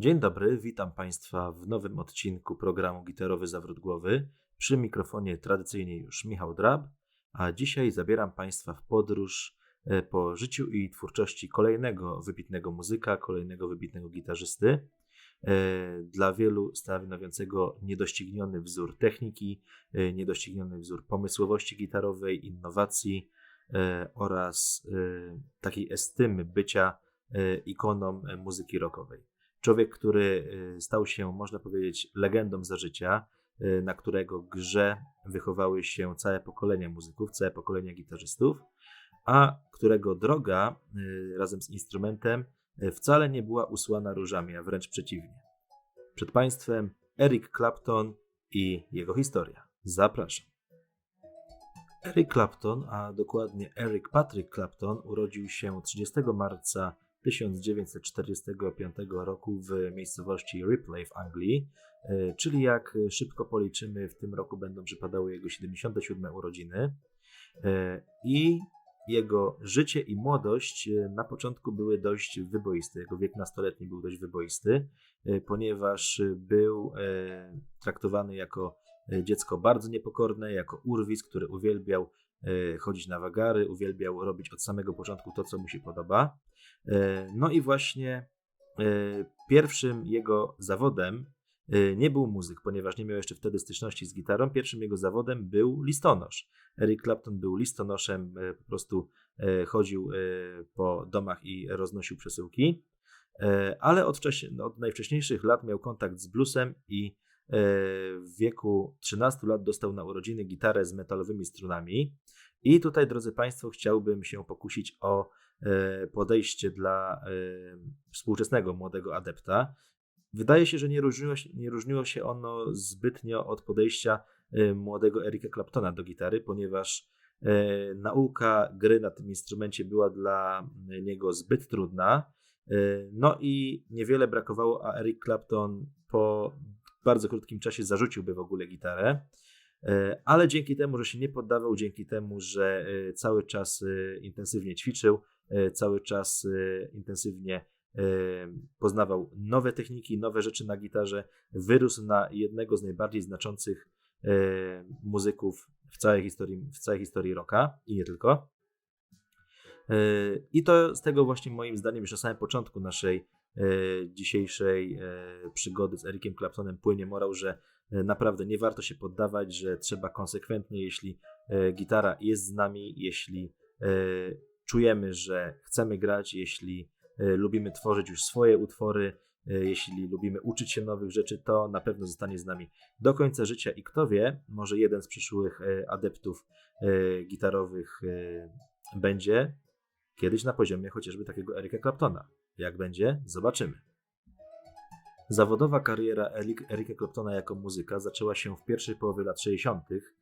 Dzień dobry, witam Państwa w nowym odcinku programu Gitarowy Zawrót Głowy. Przy mikrofonie tradycyjnie już Michał Drab, a dzisiaj zabieram Państwa w podróż e, po życiu i twórczości kolejnego wybitnego muzyka, kolejnego wybitnego gitarzysty. E, Dla wielu stanowiącego niedościgniony wzór techniki, e, niedościgniony wzór pomysłowości gitarowej, innowacji oraz takiej estymy bycia ikoną muzyki rockowej. Człowiek, który e, stał się, można powiedzieć, legendą za życia, e, na którego grze wychowały się całe pokolenia muzyków, całe pokolenia gitarzystów, a którego droga e, razem z instrumentem wcale nie była usłana różami, a wręcz przeciwnie. Przed Państwem Eric Clapton i jego historia. Zapraszam. Eric Clapton, a dokładnie Eric Patrick Clapton, urodził się 30 marca 1945 roku w miejscowości Ripley w Anglii, e, czyli jak szybko policzymy, w tym roku będą przypadały jego 77 urodziny. E, I jego życie i młodość e, na początku były dość wyboiste. Jego wiek nastoletni był dość wyboisty, ponieważ był traktowany jako dziecko bardzo niepokorne, jako urwis, który uwielbiał chodzić na wagary, uwielbiał robić od samego początku to, co mu się podoba. E, No i właśnie e, pierwszym jego zawodem e, nie był muzyk, ponieważ nie miał jeszcze wtedy styczności z gitarą. Pierwszym jego zawodem był listonosz. Eric Clapton był listonoszem, po prostu chodził po domach i roznosił przesyłki, ale od, no, od najwcześniejszych lat miał kontakt z bluesem i w wieku 13 lat dostał na urodziny gitarę z metalowymi strunami. I tutaj, drodzy Państwo, chciałbym się pokusić o podejście dla e, współczesnego młodego adepta. Wydaje się, że nie różniło się, nie różniło się ono zbytnio od podejścia e, młodego Erika Claptona do gitary, ponieważ e, nauka gry na tym instrumencie była dla niego zbyt trudna. E, No i niewiele brakowało, a Eric Clapton po bardzo krótkim czasie zarzuciłby w ogóle gitarę. E, Ale dzięki temu, że się nie poddawał, dzięki temu, że e, cały czas e, intensywnie ćwiczył, e, cały czas e, intensywnie e, poznawał nowe techniki, nowe rzeczy na gitarze, wyrósł na jednego z najbardziej znaczących e, muzyków w całej historii, w całej historii rocka i nie tylko. E, I to z tego właśnie moim zdaniem już na samym początku naszej e, dzisiejszej e, przygody z Ericiem Claptonem płynie morał, że e, naprawdę nie warto się poddawać, że trzeba konsekwentnie, jeśli e, gitara jest z nami, jeśli e, czujemy, że chcemy grać, jeśli e, lubimy tworzyć już swoje utwory, e, jeśli lubimy uczyć się nowych rzeczy, to na pewno zostanie z nami do końca życia i kto wie, może jeden z przyszłych e, adeptów gitarowych będzie kiedyś na poziomie chociażby takiego Erika Claptona. Jak będzie, zobaczymy. Zawodowa kariera Erik- Erika Claptona jako muzyka zaczęła się w pierwszej połowie lat 60., e,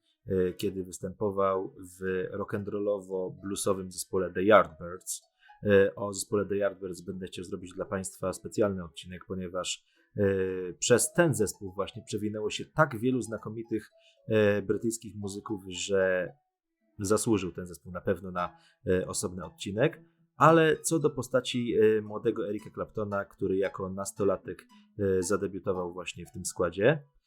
kiedy występował w rock'n'rollowo-bluesowym zespole The Yardbirds. E, O zespole The Yardbirds będę chciał zrobić dla Państwa specjalny odcinek, ponieważ e, przez ten zespół właśnie przewinęło się tak wielu znakomitych e, brytyjskich muzyków, że zasłużył ten zespół na pewno na e, osobny odcinek. Ale co do postaci e, młodego Erika Claptona, który jako nastolatek e, zadebiutował właśnie w tym składzie, e,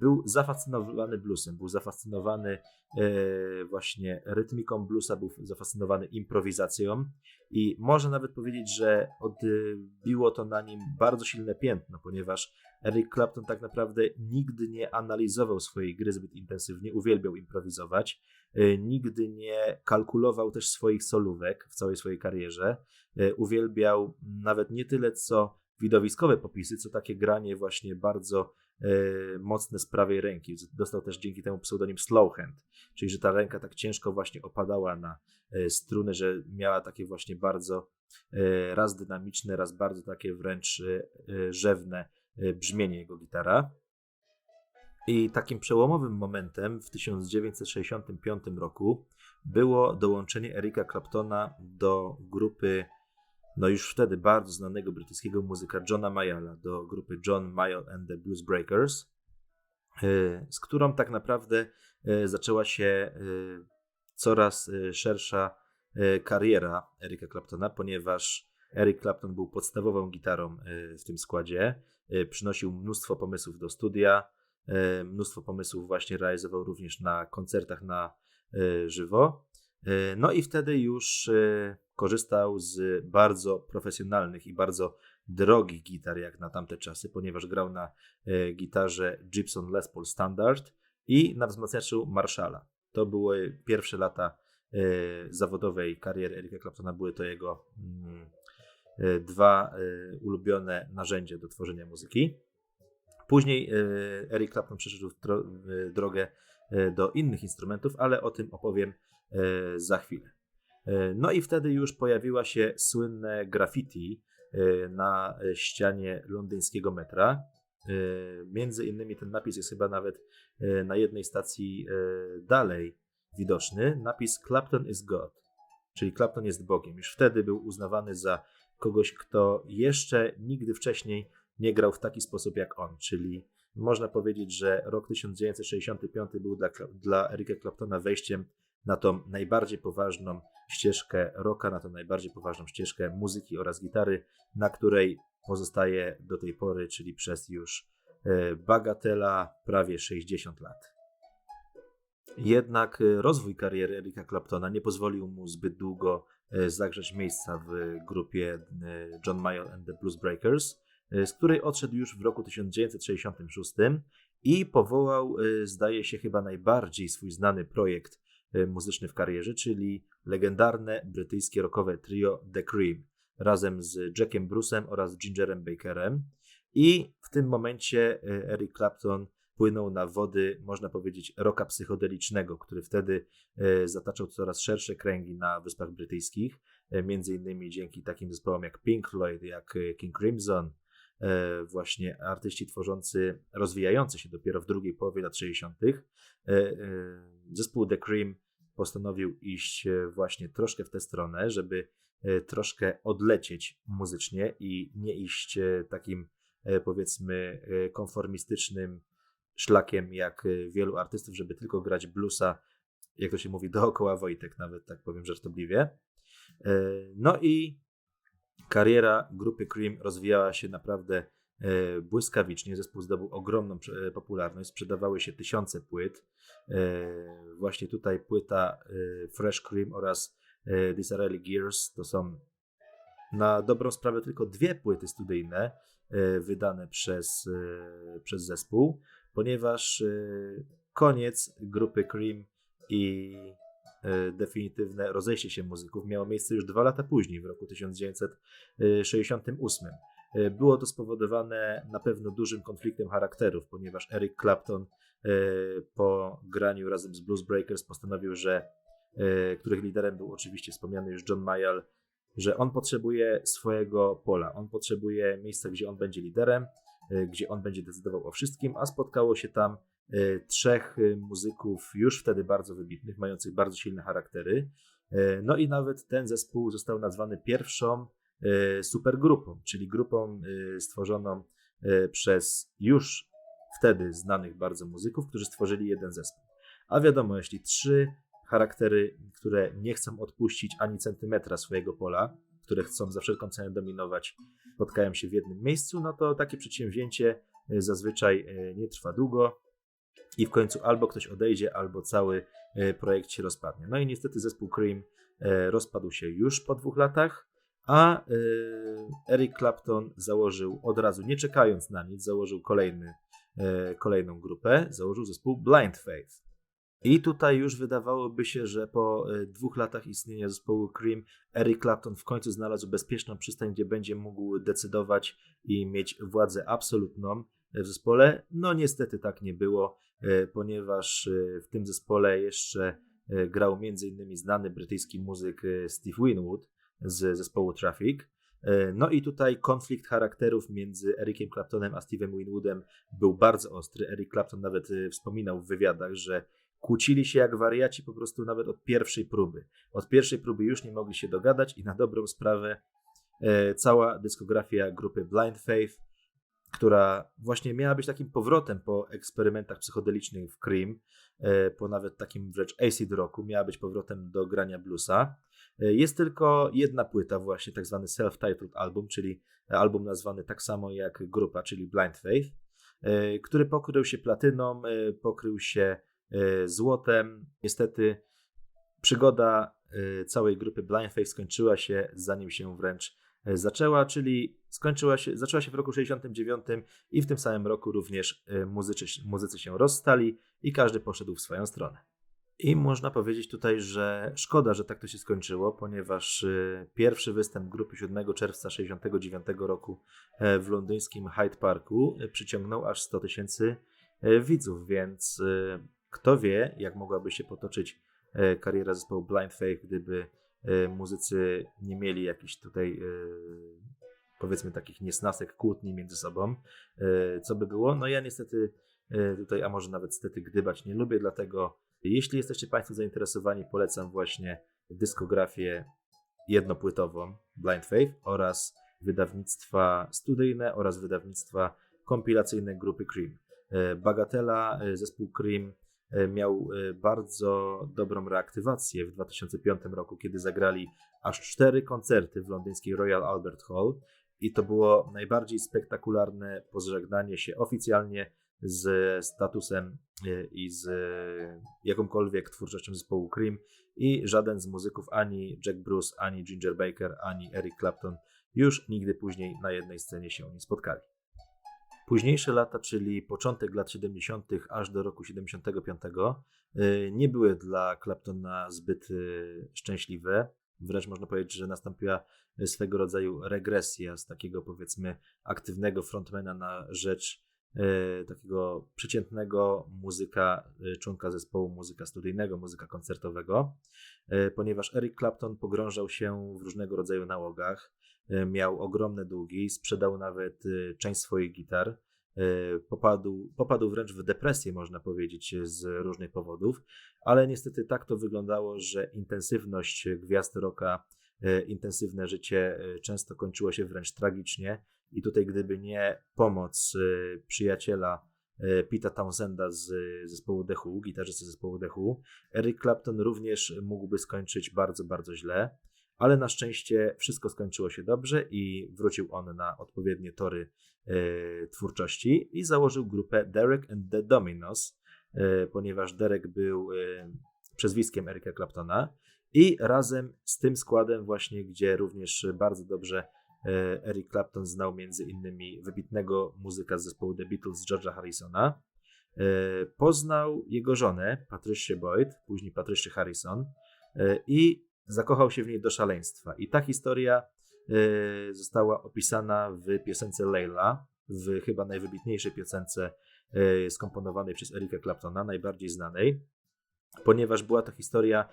był zafascynowany bluesem, był zafascynowany e, właśnie rytmiką bluesa, był zafascynowany improwizacją i można nawet powiedzieć, że odbiło to na nim bardzo silne piętno, ponieważ Eric Clapton tak naprawdę nigdy nie analizował swojej gry zbyt intensywnie, uwielbiał improwizować, e, nigdy nie kalkulował też swoich solówek w całej swojej karierze, e, uwielbiał nawet nie tyle co widowiskowe popisy, co takie granie właśnie bardzo e, mocne z prawej ręki. Dostał też dzięki temu pseudonim Slowhand, czyli że ta ręka tak ciężko właśnie opadała na e, struny, że miała takie właśnie bardzo e, raz dynamiczne, raz bardzo takie wręcz e, e, rzewne e, brzmienie jego gitara. I takim przełomowym momentem w 1965 roku było dołączenie Erika Claptona do grupy, no już wtedy bardzo znanego brytyjskiego muzyka Johna Mayalla, do grupy John Mayall and the Blues Breakers, e, z którą tak naprawdę e, zaczęła się e, coraz szersza kariera Erika Claptona, ponieważ Eric Clapton był podstawową gitarą w tym składzie. Przynosił mnóstwo pomysłów do studia, mnóstwo pomysłów właśnie realizował również na koncertach na żywo. No i wtedy już korzystał z bardzo profesjonalnych i bardzo drogich gitar jak na tamte czasy, ponieważ grał na gitarze Gibson Les Paul Standard i na wzmacniaczu Marshalla. To były pierwsze lata e, zawodowej kariery Erika Claptona, były to jego mm, e, dwa e, ulubione narzędzia do tworzenia muzyki. Później Eric Clapton przeszedł drogę do innych instrumentów, ale o tym opowiem za chwilę. No i wtedy już pojawiła się słynne graffiti na ścianie londyńskiego metra. Między innymi ten napis jest chyba nawet E, na jednej stacji e, dalej widoczny napis Clapton is God, czyli Clapton jest Bogiem. Już wtedy był uznawany za kogoś, kto jeszcze nigdy wcześniej nie grał w taki sposób jak on, czyli można powiedzieć, że rok 1965 był dla, dla Erika Claptona wejściem na tą najbardziej poważną ścieżkę rocka, na tą najbardziej poważną ścieżkę muzyki oraz gitary, na której pozostaje do tej pory, czyli przez już E, bagatela prawie 60 lat. Jednak e, rozwój kariery Erika Claptona nie pozwolił mu zbyt długo e, zagrzeć miejsca w grupie John Mayall and the Blues Breakers, z której odszedł już w roku 1966 i powołał, zdaje się, chyba najbardziej swój znany projekt muzyczny w karierze, czyli legendarne brytyjskie rockowe trio The Cream razem z Jackiem Bruce'em oraz Gingerem Bakerem. I w tym momencie e, Eric Clapton płynął na wody, można powiedzieć, roka psychodelicznego, który wtedy e, zataczał coraz szersze kręgi na Wyspach Brytyjskich, e, między innymi dzięki takim zespołom jak Pink Floyd, jak King Crimson, właśnie artyści tworzący, rozwijający się dopiero w drugiej połowie lat 60. Zespół The Cream postanowił iść właśnie troszkę w tę stronę, żeby troszkę odlecieć muzycznie i nie iść takim E, powiedzmy e, konformistycznym szlakiem jak e, wielu artystów, żeby tylko grać bluesa, jak to się mówi, dookoła Wojtek, nawet tak powiem żartobliwie. No i kariera grupy Cream rozwijała się naprawdę błyskawicznie. Zespół zdobył ogromną popularność, sprzedawały się tysiące płyt. Właśnie tutaj płyta Fresh Cream oraz Disarelli Gears to są na dobrą sprawę tylko dwie płyty studyjne, E, wydane przez, e, przez zespół, ponieważ e, koniec grupy Cream i definitywne rozejście się muzyków miało miejsce już dwa lata później, w roku 1968. Było to spowodowane na pewno dużym konfliktem charakterów, ponieważ Eric Clapton po graniu razem z Blues Breakers postanowił, że których liderem był oczywiście wspomniany już John Mayall, że on potrzebuje swojego pola, on potrzebuje miejsca, gdzie on będzie liderem, e, gdzie on będzie decydował o wszystkim, a spotkało się tam e, trzech e, muzyków już wtedy bardzo wybitnych, mających bardzo silne charaktery. No i nawet ten zespół został nazwany pierwszą supergrupą, czyli grupą stworzoną przez już wtedy znanych bardzo muzyków, którzy stworzyli jeden zespół. A wiadomo, jeśli trzy charaktery, które nie chcą odpuścić ani centymetra swojego pola, które chcą za wszelką cenę dominować, spotkają się w jednym miejscu, no to takie przedsięwzięcie e, zazwyczaj e, nie trwa długo i w końcu albo ktoś odejdzie, albo cały e, projekt się rozpadnie. No i niestety zespół Cream rozpadł się już po dwóch latach, a Eric Clapton założył od razu, nie czekając na nic, założył kolejny, kolejną grupę, założył zespół Blind Faith. I tutaj już wydawałoby się, że po e, dwóch latach istnienia zespołu Cream, Eric Clapton w końcu znalazł bezpieczną przystań, gdzie będzie mógł decydować i mieć władzę absolutną w zespole. No niestety tak nie było, e, ponieważ e, w tym zespole jeszcze grał m.in. znany brytyjski muzyk Steve Winwood z zespołu Traffic. No i tutaj konflikt charakterów między Ericiem Claptonem a Steve'em Winwoodem był bardzo ostry. Eric Clapton nawet wspominał w wywiadach, że kłócili się jak wariaci po prostu nawet od pierwszej próby. Od pierwszej próby już nie mogli się dogadać i na dobrą sprawę e, cała dyskografia grupy Blind Faith, która właśnie miała być takim powrotem po eksperymentach psychodelicznych w Cream, e, po nawet takim wręcz acid rocku, miała być powrotem do grania bluesa. Jest tylko jedna płyta, właśnie tak zwany self-titled album, czyli album nazwany tak samo jak grupa, czyli Blind Faith, który pokrył się platyną, pokrył się złotem. Niestety przygoda całej grupy Blind Faith skończyła się, zanim się wręcz zaczęła, czyli skończyła się, zaczęła się w roku 69 i w tym samym roku również muzycy, muzycy się rozstali i każdy poszedł w swoją stronę. I można powiedzieć tutaj, że szkoda, że tak to się skończyło, ponieważ y, pierwszy występ grupy 7 czerwca 1969 roku e, w londyńskim Hyde Parku e, przyciągnął aż 100 tysięcy e, widzów, więc kto wie, jak mogłaby się potoczyć kariera zespołu Blind Faith, gdyby muzycy nie mieli jakichś tutaj powiedzmy takich niesnasek, kłótni między sobą. Co by było? No ja niestety tutaj, a może nawet stety gdybać nie lubię, dlatego jeśli jesteście Państwo zainteresowani, polecam właśnie dyskografię jednopłytową Blind Faith oraz wydawnictwa studyjne oraz wydawnictwa kompilacyjne grupy Cream. E, Bagatela, e, zespół Cream e, miał bardzo dobrą reaktywację w 2005 roku, kiedy zagrali aż cztery koncerty w londyńskiej Royal Albert Hall i to było najbardziej spektakularne pożegnanie się oficjalnie z statusem e, i z e, jakąkolwiek twórczością zespołu Cream i żaden z muzyków, ani Jack Bruce, ani Ginger Baker, ani Eric Clapton już nigdy później na jednej scenie się nie spotkali. Późniejsze lata, czyli początek lat 70. aż do roku 75, e, nie były dla Claptona zbyt szczęśliwe. Wręcz można powiedzieć, że nastąpiła swego rodzaju regresja z takiego powiedzmy aktywnego frontmana na rzecz takiego przeciętnego muzyka, e, członka zespołu muzyka studyjnego, muzyka koncertowego, e, ponieważ Eric Clapton pogrążał się w różnego rodzaju nałogach, miał ogromne długi, sprzedał nawet część swoich gitar, popadł, popadł wręcz w depresję, można powiedzieć, z różnych powodów, ale niestety tak to wyglądało, że intensywność gwiazd rocka, intensywne życie często kończyło się wręcz tragicznie i tutaj, gdyby nie pomoc y, przyjaciela y, Pita Townsenda z zespołu The Who, gitarzysty zespołu The Who, Eric Clapton również mógłby skończyć bardzo, bardzo źle, ale na szczęście wszystko skończyło się dobrze i wrócił on na odpowiednie tory y, twórczości i założył grupę Derek and the Dominos, ponieważ Derek był przezwiskiem Erika Claptona i razem z tym składem właśnie, gdzie również bardzo dobrze Eric Clapton znał między innymi wybitnego muzyka z zespołu The Beatles George'a Harrisona. E, poznał jego żonę, Patricia Boyd, później Patricia Harrison e, i zakochał się w niej do szaleństwa. I ta historia została opisana w piosence Layla, w chyba najwybitniejszej piosence skomponowanej przez Erika Claptona, najbardziej znanej, ponieważ była to historia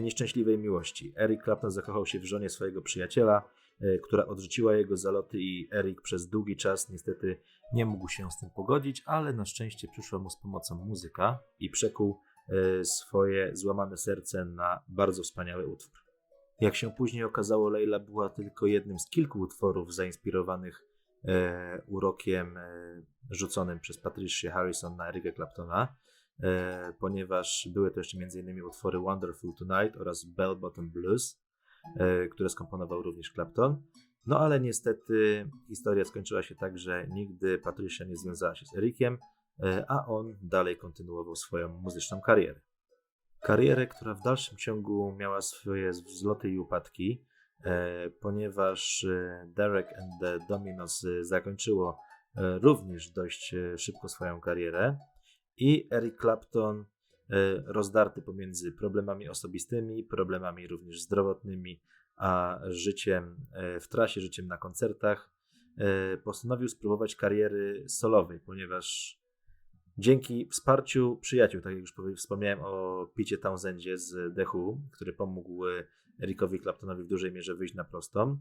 nieszczęśliwej miłości. Eric Clapton zakochał się w żonie swojego przyjaciela, E, która odrzuciła jego zaloty i Erik przez długi czas niestety nie mógł się z tym pogodzić, ale na szczęście przyszła mu z pomocą muzyka i przekuł e, swoje złamane serce na bardzo wspaniały utwór. Jak się później okazało, Leila była tylko jednym z kilku utworów zainspirowanych urokiem rzuconym przez Patricia Harrison na Erika Claptona, ponieważ były to jeszcze m.in. utwory Wonderful Tonight oraz Bell Bottom Blues. E, które skomponował również Clapton. No ale niestety historia skończyła się tak, że nigdy Patricia nie związała się z Erikiem, e, a on dalej kontynuował swoją muzyczną karierę. Karierę, która w dalszym ciągu miała swoje wzloty i upadki, e, ponieważ Derek and the Dominos zakończyło również dość szybko swoją karierę i Eric Clapton E, rozdarty pomiędzy problemami osobistymi, problemami również zdrowotnymi, a życiem e, w trasie, życiem na koncertach, e, postanowił spróbować kariery solowej, ponieważ dzięki wsparciu przyjaciół, tak jak już wspomniałem o Picie Townsendzie z The Who, który pomógł Erikowi Claptonowi w dużej mierze wyjść na prostą,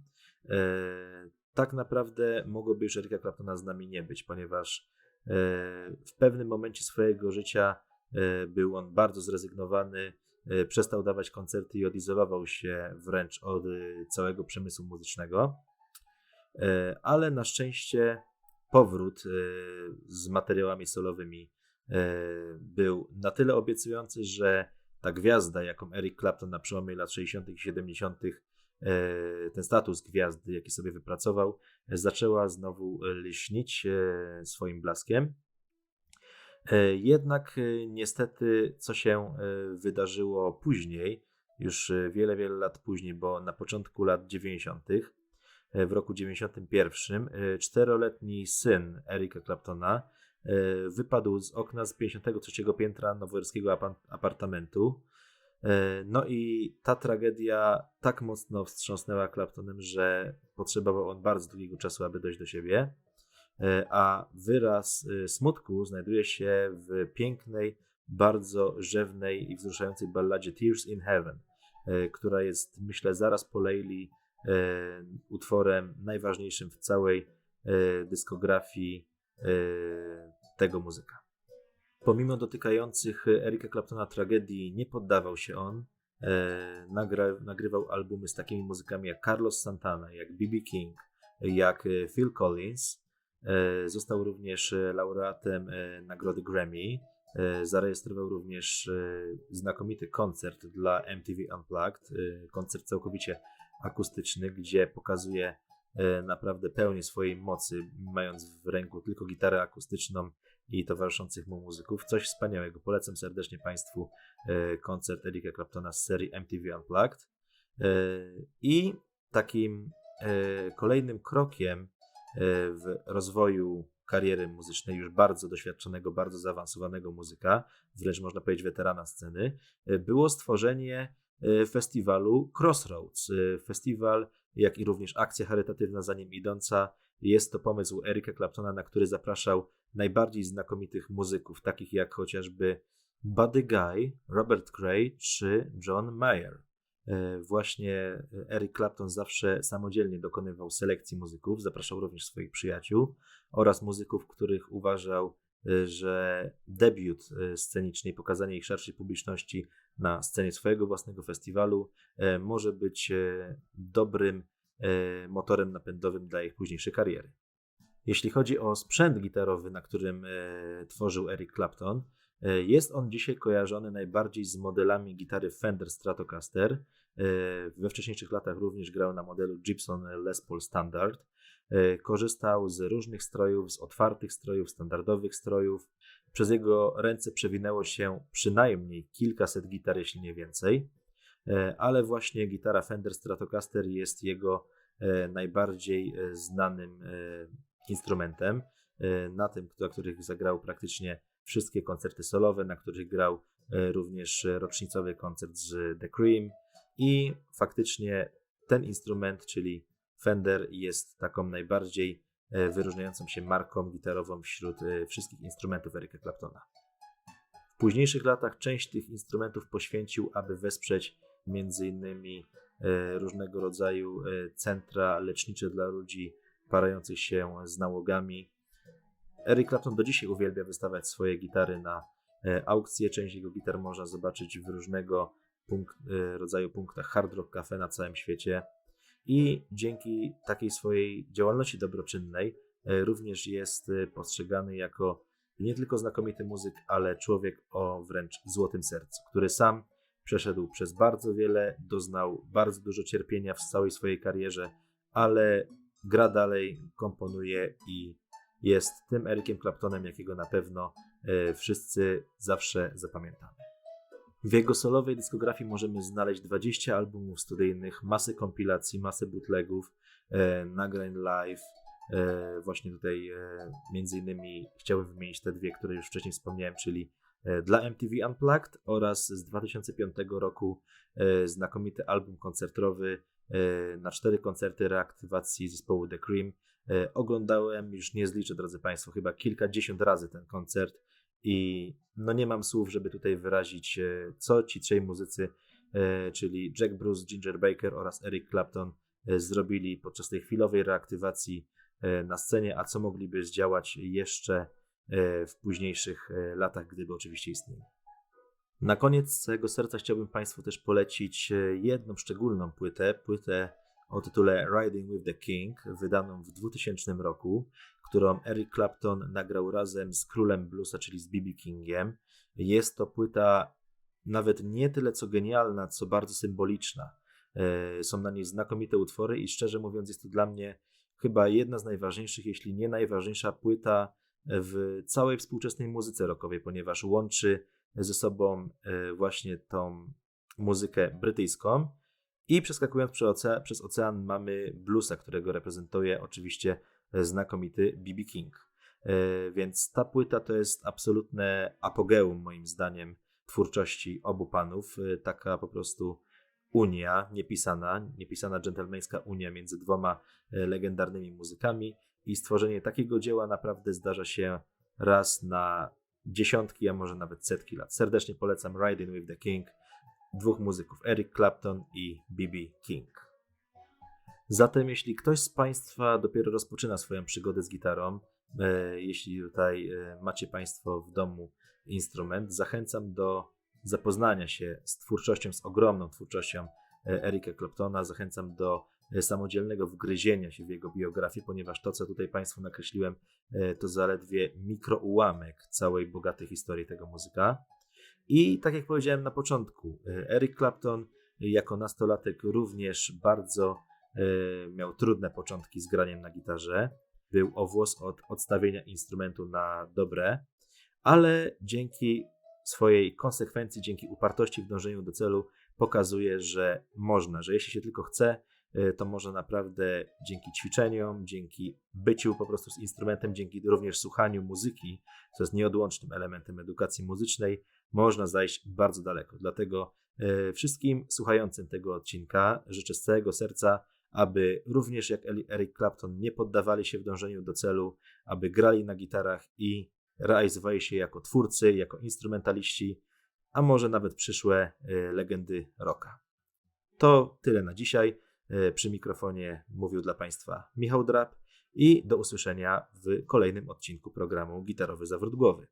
tak naprawdę mogłoby już Erika Claptona z nami nie być, ponieważ w pewnym momencie swojego życia E, był on bardzo zrezygnowany, e, przestał dawać koncerty i odizolował się wręcz od e, całego przemysłu muzycznego. Ale na szczęście powrót z materiałami solowymi był na tyle obiecujący, że ta gwiazda, jaką Eric Clapton na przełomie lat 60. i 70., ten status gwiazdy, jaki sobie wypracował, zaczęła znowu lśnić swoim blaskiem. Jednak niestety, co się wydarzyło później, już wiele, wiele lat później, bo na początku lat 90., w roku 91, czteroletni syn Erika Claptona E, wypadł z okna z 53 piętra nowojorskiego apartamentu. E, no i ta tragedia tak mocno wstrząsnęła Claptonem, że potrzebował on bardzo długiego czasu, aby dojść do siebie. E, a wyraz smutku znajduje się w pięknej, bardzo rzewnej i wzruszającej balladzie Tears in Heaven, która jest, myślę, zaraz po Leili utworem najważniejszym w całej dyskografii E, tego muzyka. Pomimo dotykających Erika Claptona tragedii, nie poddawał się on. E, nagra, nagrywał albumy z takimi muzykami jak Carlos Santana, jak B.B. King, jak Phil Collins. E, został również laureatem nagrody Grammy. Zarejestrował również znakomity koncert dla MTV Unplugged, koncert całkowicie akustyczny, gdzie pokazuje E, naprawdę pełni swojej mocy, mając w ręku tylko gitarę akustyczną i towarzyszących mu muzyków. Coś wspaniałego. Polecam serdecznie Państwu e, koncert Erika Claptona z serii MTV Unplugged. E, I takim kolejnym krokiem w rozwoju kariery muzycznej już bardzo doświadczonego, bardzo zaawansowanego muzyka, wręcz można powiedzieć weterana sceny, było stworzenie festiwalu Crossroads. Festiwal jak i również akcja charytatywna za nim idąca. Jest to pomysł Erika Claptona, na który zapraszał najbardziej znakomitych muzyków, takich jak chociażby Buddy Guy, Robert Cray czy John Mayer. E, właśnie Eric Clapton zawsze samodzielnie dokonywał selekcji muzyków, zapraszał również swoich przyjaciół oraz muzyków, których uważał, e, że debiut e, sceniczny i pokazanie ich szerszej publiczności na scenie swojego własnego festiwalu może być dobrym motorem napędowym dla ich późniejszej kariery. Jeśli chodzi o sprzęt gitarowy, na którym tworzył Eric Clapton, jest on dzisiaj kojarzony najbardziej z modelami gitary Fender Stratocaster. We wcześniejszych latach również grał na modelu Gibson Les Paul Standard. Korzystał z różnych strojów, z otwartych strojów, standardowych strojów. Przez jego ręce przewinęło się przynajmniej kilkaset gitar, jeśli nie więcej, e, ale właśnie gitara Fender Stratocaster jest jego e, najbardziej e, znanym instrumentem, na tym, na których zagrał praktycznie wszystkie koncerty solowe, na których grał również rocznicowy koncert z The Cream i faktycznie ten instrument, czyli Fender jest taką najbardziej E, wyróżniającą się marką gitarową wśród e, wszystkich instrumentów Erika Claptona. W późniejszych latach część tych instrumentów poświęcił, aby wesprzeć m.in. E, różnego rodzaju centra lecznicze dla ludzi parających się z nałogami. Eric Clapton do dzisiaj uwielbia wystawiać swoje gitary na aukcje. Część jego gitar można zobaczyć w różnego punkt, rodzaju punktach Hard Rock Cafe na całym świecie i dzięki takiej swojej działalności dobroczynnej e, również jest e, postrzegany jako nie tylko znakomity muzyk, ale człowiek o wręcz złotym sercu, który sam przeszedł przez bardzo wiele, doznał bardzo dużo cierpienia w całej swojej karierze, ale gra dalej, komponuje i jest tym Erikiem Claptonem, jakiego na pewno e, wszyscy zawsze zapamiętamy. W jego solowej dyskografii możemy znaleźć 20 albumów studyjnych, masę kompilacji, masę bootlegów, e, nagrań live. E, właśnie tutaj e, między innymi chciałbym wymienić te dwie, które już wcześniej wspomniałem, czyli dla MTV Unplugged oraz z 2005 roku e, znakomity album koncertowy e, na cztery koncerty reaktywacji zespołu The Cream. Oglądałem, już nie zliczę, drodzy Państwo, chyba kilkadziesiąt razy ten koncert i no nie mam słów, żeby tutaj wyrazić, e, co ci trzej muzycy, e, czyli Jack Bruce, Ginger Baker oraz Eric Clapton e, zrobili podczas tej chwilowej reaktywacji na scenie, a co mogliby zdziałać jeszcze w późniejszych latach, gdyby oczywiście istnieli. Na koniec całego serca chciałbym Państwu też polecić jedną szczególną płytę, płytę o tytule Riding with the King, wydaną w 2000 roku, którą Eric Clapton nagrał razem z królem bluesa, czyli z B.B. Kingiem. Jest to płyta nawet nie tyle co genialna, co bardzo symboliczna. E, Są na niej znakomite utwory i szczerze mówiąc, jest to dla mnie chyba jedna z najważniejszych, jeśli nie najważniejsza płyta w całej współczesnej muzyce rockowej, ponieważ łączy ze sobą e, właśnie tą muzykę brytyjską i przeskakując przez ocean, przez ocean mamy bluesa, którego reprezentuje oczywiście znakomity B.B. King. E, Więc ta płyta to jest absolutne apogeum, moim zdaniem, twórczości obu panów. E, Taka po prostu unia niepisana, niepisana dżentelmeńska unia między dwoma legendarnymi muzykami i stworzenie takiego dzieła naprawdę zdarza się raz na dziesiątki, a może nawet setki lat. Serdecznie polecam Riding with the King dwóch muzyków, Eric Clapton i B.B. King. Zatem, jeśli ktoś z Państwa dopiero rozpoczyna swoją przygodę z gitarą, e, jeśli tutaj e, macie Państwo w domu instrument, zachęcam do zapoznania się z twórczością, z ogromną twórczością e, Erika Claptona. Zachęcam do samodzielnego wgryzienia się w jego biografię, ponieważ to, co tutaj Państwu nakreśliłem, e, to zaledwie mikroułamek całej bogatej historii tego muzyka. I tak jak powiedziałem na początku, e, Eric Clapton e, jako nastolatek również bardzo e, miał trudne początki z graniem na gitarze. Był o włos od odstawienia instrumentu na dobre, ale dzięki swojej konsekwencji, dzięki upartości w dążeniu do celu, pokazuje, że można, że jeśli się tylko chce, to można naprawdę dzięki ćwiczeniom, dzięki byciu po prostu z instrumentem, dzięki również słuchaniu muzyki, co jest nieodłącznym elementem edukacji muzycznej, można zajść bardzo daleko. Dlatego y, wszystkim słuchającym tego odcinka życzę z całego serca, aby również jak Eric Clapton nie poddawali się w dążeniu do celu, aby grali na gitarach i realizowali się jako twórcy, jako instrumentaliści, a może nawet przyszłe y, legendy rocka. To tyle na dzisiaj. Y, Przy mikrofonie mówił dla Państwa Michał Drab i do usłyszenia w kolejnym odcinku programu Gitarowy Zawrót Głowy.